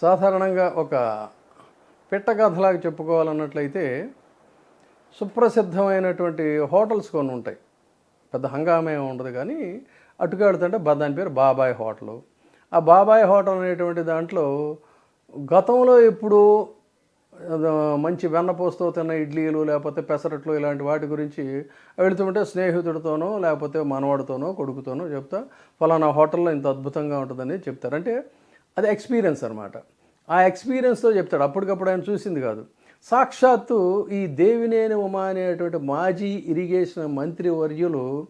సాధారణంగా ఒక పిట్టకథలాగా చెప్పుకోవాలన్నట్లయితే సుప్రసిద్ధమైనటువంటి హోటల్స్ కొన్ని ఉంటాయి. పెద్ద హంగామే ఉండదు కానీ అటుకెడుతుంటే దాని పేరు బాబాయ్ హోటల్. ఆ బాబాయ్ హోటల్ అనేటువంటి దాంట్లో గతంలో ఎప్పుడు మంచి వెన్నపోస్తూ తిన్న ఇడ్లీలు లేకపోతే పెసరట్లు ఇలాంటి వాటి గురించి వెళుతుంటే స్నేహితుడితోనో లేకపోతే మనవాడితోనో కొడుకుతోనో చెప్తా ఫలానా హోటల్లో ఇంత అద్భుతంగా ఉంటుందని చెప్తారు. అంటే అది ఎక్స్పీరియన్స్ అనమాట ఆ ఎక్స్పీరియన్స్తో చెప్తాడు. అప్పటికప్పుడు ఆయన చూసింది కాదు. సాక్షాత్తు ఈ దేవినేని ఉమా అనేటువంటి మాజీ ఇరిగేషన్ మంత్రి వర్యులు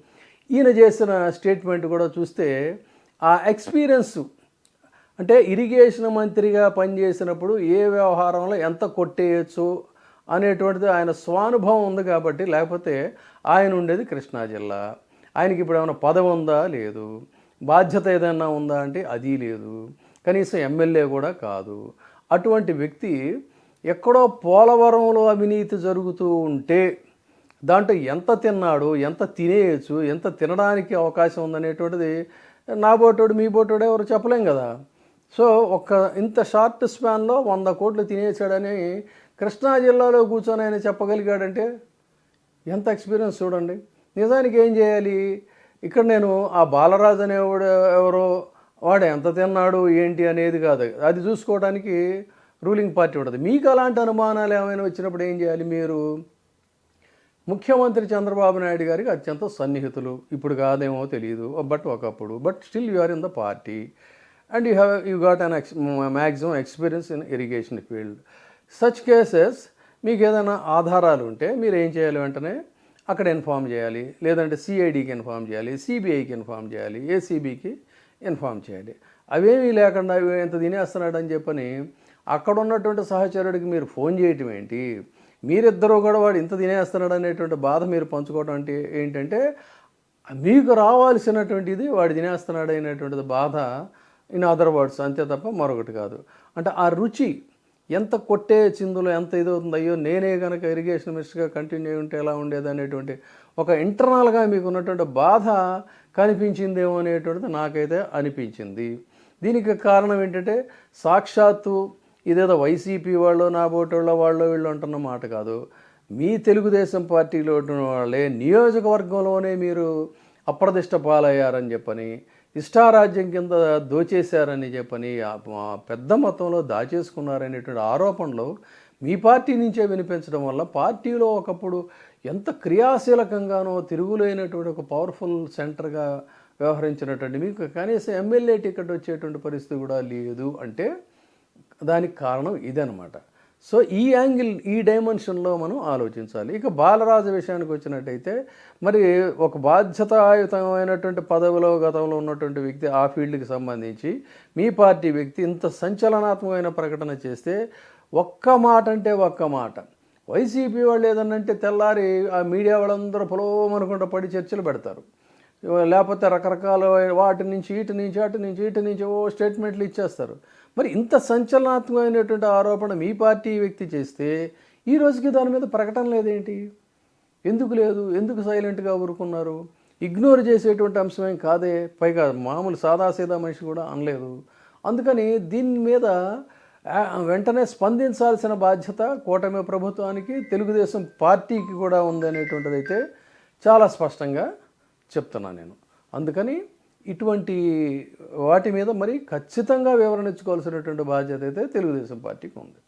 ఈయన చేసిన స్టేట్మెంట్ కూడా చూస్తే ఆ ఎక్స్పీరియన్స్ అంటే ఇరిగేషన్ మంత్రిగా పనిచేసినప్పుడు ఏ వ్యవహారంలో ఎంత కొట్టేయచ్చు అనేటువంటిది ఆయన స్వానుభవం ఉంది కాబట్టి లేకపోతే ఆయన ఉండేది కృష్ణా జిల్లా. ఆయనకి ఇప్పుడు ఏమైనా పదవి ఉందా? లేదు. బాధ్యత ఏదైనా ఉందా అంటే అది లేదు. కనీసం ఎమ్మెల్యే కూడా కాదు. అటువంటి వ్యక్తి ఎక్కడో పోలవరంలో అవినీతి జరుగుతూ ఉంటే దాంట్లో ఎంత తిన్నాడు ఎంత తినేయచ్చు ఎంత తినడానికి అవకాశం ఉందనేటువంటిది నా బోటోడు మీ బోటోడు ఎవరు చెప్పలేం కదా. సో ఒక్క ఇంత షార్ట్ స్పాన్లో వంద కోట్లు తినేసాడని కృష్ణా జిల్లాలో కూర్చొని ఆయన చెప్పగలిగాడంటే ఎంత ఎక్స్పీరియన్స్ చూడండి. నిజానికి ఏం చేయాలి? ఇక్కడ నేను ఆ బాలరాజు అనేవాడు ఎవరో వాడు ఎంత తిన్నాడు ఏంటి అనేది కాదు. అది చూసుకోవడానికి రూలింగ్ పార్టీ ఉంటుంది. మీకు అలాంటి అనుమానాలు ఏమైనా వచ్చినప్పుడు ఏం చేయాలి మీరు? ముఖ్యమంత్రి చంద్రబాబు నాయుడు గారికి అత్యంత సన్నిహితులు. ఇప్పుడు కాదేమో తెలియదు బట్ ఒకప్పుడు. But still you are in the party. And you have you got an ex maximum experience in irrigation field. Such cases మీకు ఏదైనా ఆధారాలు ఉంటే మీరు ఏం చేయాలి వెంటనే? అక్కడ ఇన్ఫామ్ చేయాలి. లేదంటే సిఐడికి ఇన్ఫామ్ చేయాలి సిబిఐకి ఇన్ఫామ్ చేయాలి ఏసీబీకి ఇన్ఫామ్ చేయాలి. అవేమీ లేకుండా ఇవి ఎంత తినేస్తున్నాడు అని చెప్పని అక్కడ ఉన్నటువంటి సహచరుడికి మీరు ఫోన్ చేయటం ఏంటి? మీరిద్దరూ కూడా వాడు ఇంత తినేస్తున్నాడు అనేటువంటి బాధ మీరు పంచుకోవడం అంటే ఏంటంటే మీకు రావాల్సినటువంటిది వాడు తినేస్తున్నాడు అనేటువంటిది బాధ ఇన్ అదర్ వర్డ్స్ అంతే తప్ప మరొకటి కాదు. అంటే ఆ రుచి ఎంత కొట్టే చిందులో ఎంత ఇది అయ్యో నేనే కనుక ఇరిగేషన్ మినిస్టర్గా కంటిన్యూ అయి ఉంటే ఎలా ఉండేది అనేటువంటి ఒక ఇంటర్నల్గా మీకు ఉన్నటువంటి బాధ కనిపించిందేమో అనేటువంటిది నాకైతే అనిపించింది. దీనికి కారణం ఏంటంటే సాక్షాత్తు ఇదేదో వైసీపీ వాళ్ళు నాబోటోళ్ళ వాళ్ళు వీళ్ళు అంటున్న మాట కాదు. మీ తెలుగుదేశం పార్టీలో ఉన్న వాళ్ళే నియోజకవర్గంలోనే మీరు అప్రదిష్ట పాలయ్యారని చెప్పని ఇష్టారాజ్యం కింద దోచేశారని చెప్పని పెద్ద మొత్తంలో దాచేసుకున్నారనేటువంటి ఆరోపణలు మీ పార్టీ నుంచే వినిపించడం వల్ల పార్టీలో ఒకప్పుడు ఎంత క్రియాశీలకంగానో తిరుగులేనటువంటి ఒక పవర్ఫుల్ సెంటర్గా వ్యవహరించినటువంటి మీకు కనీసం ఎమ్మెల్యే టికెట్ వచ్చేటువంటి పరిస్థితి కూడా లేదు అంటే దానికి కారణం ఇదనమాట సో ఈ యాంగిల్ ఈ డైమెన్షన్లో మనం ఆలోచించాలి. ఇక బాలరాజు విషయానికి వచ్చినట్టయితే మరి ఒక బాధ్యతాయుతమైనటువంటి పదవిలో గతంలో ఉన్నటువంటి వ్యక్తి ఆ ఫీల్డ్కి సంబంధించి మీ పార్టీ వ్యక్తి ఇంత సంచలనాత్మకమైన ప్రకటన చేస్తే ఒక్క మాట అంటే ఒక్క మాట. వైసీపీ వాళ్ళు ఏదన్నంటే తెల్లారి ఆ మీడియా వాళ్ళందరూ పొలవమనుకుంటూ పడి చర్చలు పెడతారు. లేకపోతే రకరకాల వాటి నుంచి ఇటు నుంచి అటు నుంచి ఇటు నుంచి ఓ స్టేట్మెంట్లు ఇచ్చేస్తారు. మరి ఇంత సంచలనాత్మకమైనటువంటి ఆరోపణ మీ పార్టీ వ్యక్తి చేస్తే ఈ రోజుకి దాని మీద ప్రకటన లేదేంటి? ఎందుకు లేదు? ఎందుకు సైలెంట్గా ఊరుకున్నారు? ఇగ్నోర్ చేసేటువంటి అంశమేం కాదే? పైగా మామూలు సాదాసీదా మనిషి కూడా అనలేదు. అందుకని దీని మీద వెంటనే స్పందించాల్సిన బాధ్యత కూటమి ప్రభుత్వానికి తెలుగుదేశం పార్టీకి కూడా ఉందనేటువంటిది అయితే చాలా స్పష్టంగా చెప్తున్నా నేను. అందుకని ఇటువంటి వాటి మీద మరి ఖచ్చితంగా వివరణ ఇచ్చుకోవాల్సినటువంటి బాధ్యత అయితే తెలుగుదేశం పార్టీకి ఉంది.